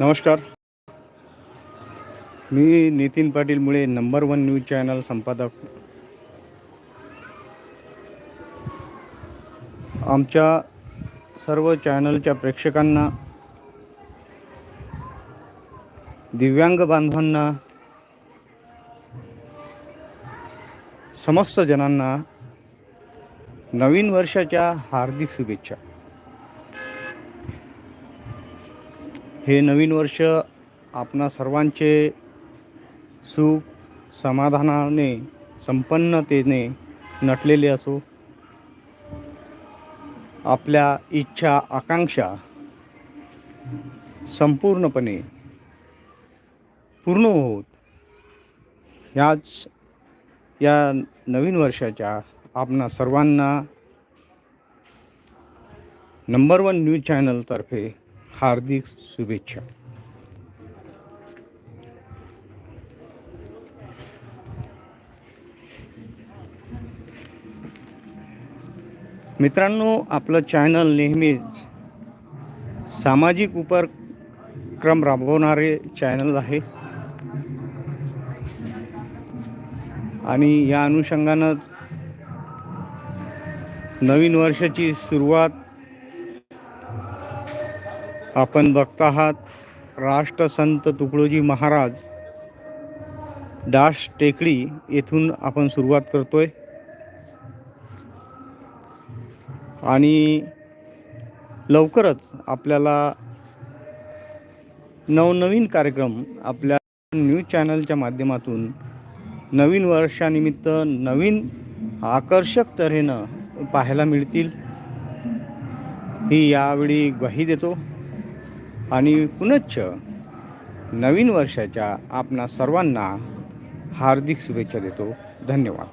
नमस्कार. मी नितीन पाटील मुळे number one news channel संपादक. आमच्या सर्व चॅनलच्या प्रेक्षकांना दिव्यांग बांधवांना समस्त जणांना नवीन वर्षाच्या हार्दिक शुभेच्छा. हे नवीन वर्ष आपणा सर्वांचे सुख समाधानाने संपन्नतेने नटलेले असो. आपल्या इच्छा आकांक्षा संपूर्णपणे पूर्ण होत. ह्याच या नवीन वर्षाच्या आपणा सर्वांना नंबर वन न्यूज चॅनलतर्फे हार्दिक शुभेच्छा. मित्रांनो आपलं चॅनल नेहमीच सामाजिक उपक्रम राबवणारे चॅनल आहे. आणि या अनुषंगानंच नवीन वर्षाची सुरुवात आपण बघत आहात राष्ट्रसंत तुकडोजी महाराज डाश टेकडी येथून आपण सुरुवात करतोय. आणि लवकरच आपल्याला नवनवीन कार्यक्रम आपल्या न्यूज चॅनलच्या माध्यमातून नवीन वर्षानिमित्त नवीन आकर्षक तऱ्हेनं पाहायला मिळतील. ही यावेळी ग्वाही देतो. आणि पुनश्च नवीन वर्षाच्या आपणा सर्वांना हार्दिक शुभेच्छा देतो. धन्यवाद.